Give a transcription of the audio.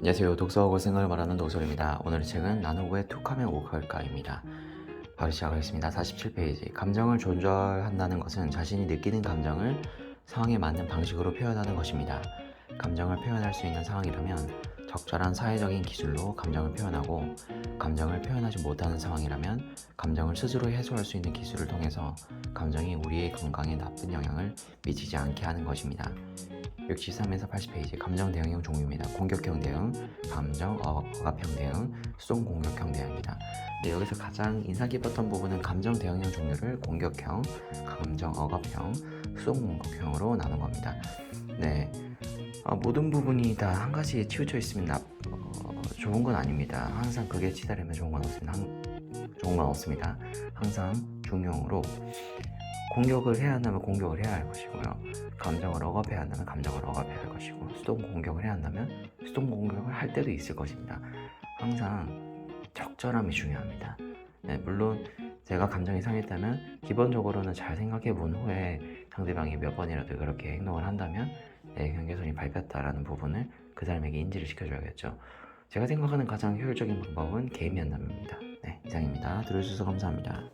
안녕하세요. 독서하고 생각을 말하는 노설입니다. 오늘의 책은 나는 왜 툭하면 욱할까입니다. 바로 시작하겠습니다. 47페이지. 감정을 조절한다는 것은 자신이 느끼는 감정을 상황에 맞는 방식으로 표현하는 것입니다. 감정을 표현할 수 있는 상황이라면 적절한 사회적인 기술로 감정을 표현하고 감정을 표현하지 못하는 상황이라면 감정을 스스로 해소할 수 있는 기술을 통해서 감정이 우리의 건강에 나쁜 영향을 미치지 않게 하는 것입니다. 63에서 80페이지 감정 대응형 종류입니다. 공격형 대응, 감정 어, 억압형 대응, 수동 공격형 대응입니다. 네, 여기서 가장 인상 깊었던 부분은 감정 대응형 종류를 공격형, 감정 억압형, 수동 공격형으로 나눈 겁니다. 네, 어, 모든 부분이 다 한 가지에 치우쳐 있으면 나, 어, 좋은 건 아닙니다. 항상 그게 치달으면 좋은 건 없습니다. 항- 좋은 건 없습니다. 항상 중용으로 공격을 해야 한다면 공격을 해야 할 것이고요. 감정을 억압해야 한다면 감정을 억압해야 할 것이고 수동 공격을 해야 한다면 수동 공격을 할 때도 있을 것입니다. 항상 적절함이 중요합니다. 네, 물론 제가 감정이 상했다면 기본적으로는 잘 생각해 본 후에 상대방이 몇 번이라도 그렇게 행동을 한다면 내 경계선이 밟혔다라는 부분을 그 사람에게 인지를 시켜줘야겠죠. 제가 생각하는 가장 효율적인 방법은 개인 면담입니다. 네, 이상입니다. 들어주셔서 감사합니다.